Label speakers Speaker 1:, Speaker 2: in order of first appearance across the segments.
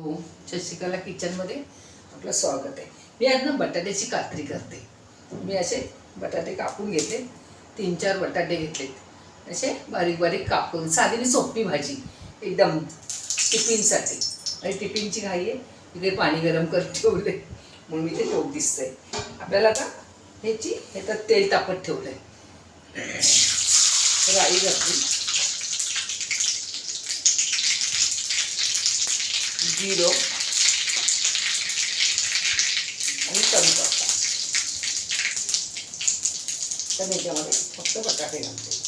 Speaker 1: हो शशिकला किचनमध्ये आपलं स्वागत आहे. मी आज ना बटाट्याची कात्री करते. मी असे बटाटे कापून घेते तीन चार बटाटे घेतलेत असे बारीक बारीक कापून साधी सोपी भाजी एकदम टिफिनसाठी. आणि टिफिनची घाई आहे. इकडे पाणी गरम करत ठेवले म्हणून मी ते टोक दिसतंय. आपल्याला आता ह्याची ह्याच्यात तेल तापत ठेवलं आहे राई घातली. जिरो आणि कढीपत्ता तर मी याच्यामध्ये फक्त बटाटे घालते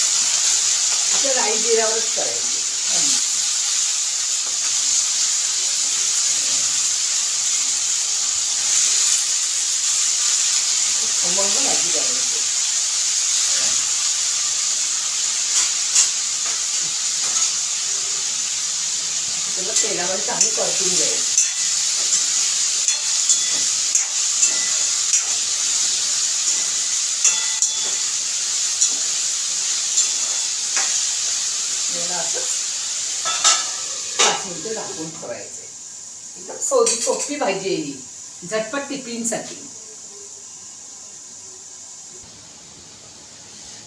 Speaker 1: आता राई जिऱ्यावरच करायची हं. मग मग भाजी करायची त्याला तेलामध्ये चांगली परतून जाईल याला असं पाच झाकून एकदम सोपी सोपी भाजी आहे ही. झटपट टिफिनसाठी.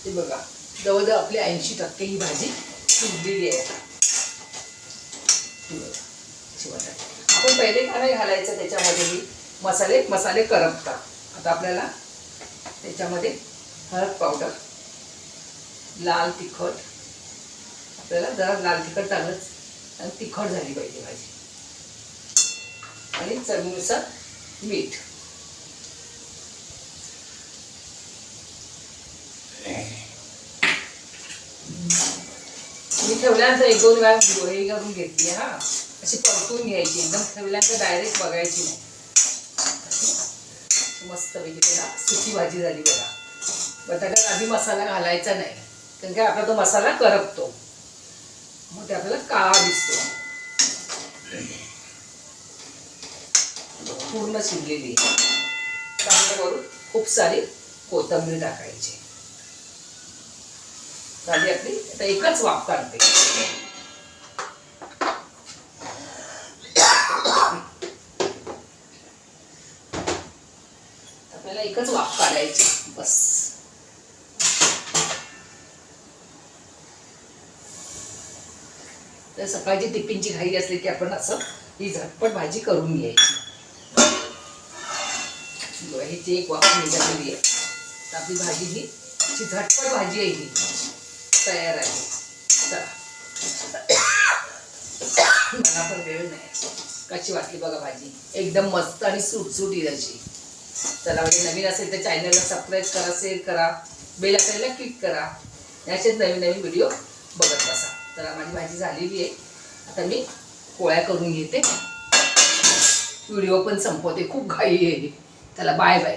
Speaker 1: ते बघा जवळजवळ आपली ऐंशी टक्के ही भाजी शिजलेली आहे. बघा, आपण पहिले काय नाही घालायचं त्याच्यामध्ये ही मसाले मसाले करपतात आता आपल्याला त्याच्यामध्ये हळद पावडर लाल तिखट आपल्याला जरा लाल तिखट चालत आणि तिखट झाली पाहिजे भाजी. आणि चवीनुसार मीठ. मी ठेवल्यानंतर एक दोन वेळा गोळी करून घेतली हा. अशी परतून घ्यायची एकदम ठेवल्यानंतर डायरेक्ट बघायची नाही. मस्त पैकी त्याला सुकी भाजी झाली बघा. बटाट्यात आधी मसाला घालायचा नाही कारण की आपला तो मसाला करपतो. मग ते आपल्याला काळा दिसतो. पूर्ण शिजलेली. त्याच्यावरून खूप सारी कोथंबीर टाकायची. झाली आपली. आता एकच वाफ काढते. आपल्याला एकच वाफ काढायची. बस. तर सकाळची टिफिनची घाई असली की आपण असं ही झटपट भाजी करून घ्यायची. एक वाफ निघालेली आहे. तर आपली भाजी ही झटपट भाजी आहे ही. तयार आहे. मला पण वेळ नाही. कशी वाटली बघा भाजी. एकदम मस्त आणि सुटसुटी अशी चला म्हणजे नवीन असेल तर चॅनलला सबस्क्राईब करा शेअर करा. बेल आयकॉनला क्लिक करा. याचेच नवीन नवीन व्हिडिओ बघत बसा. चला माझी भाजी झालेली आहे. आता मी पोळ्या करून घेते. व्हिडिओ पण संपवते. खूप घाई आहे. चला बाय बाय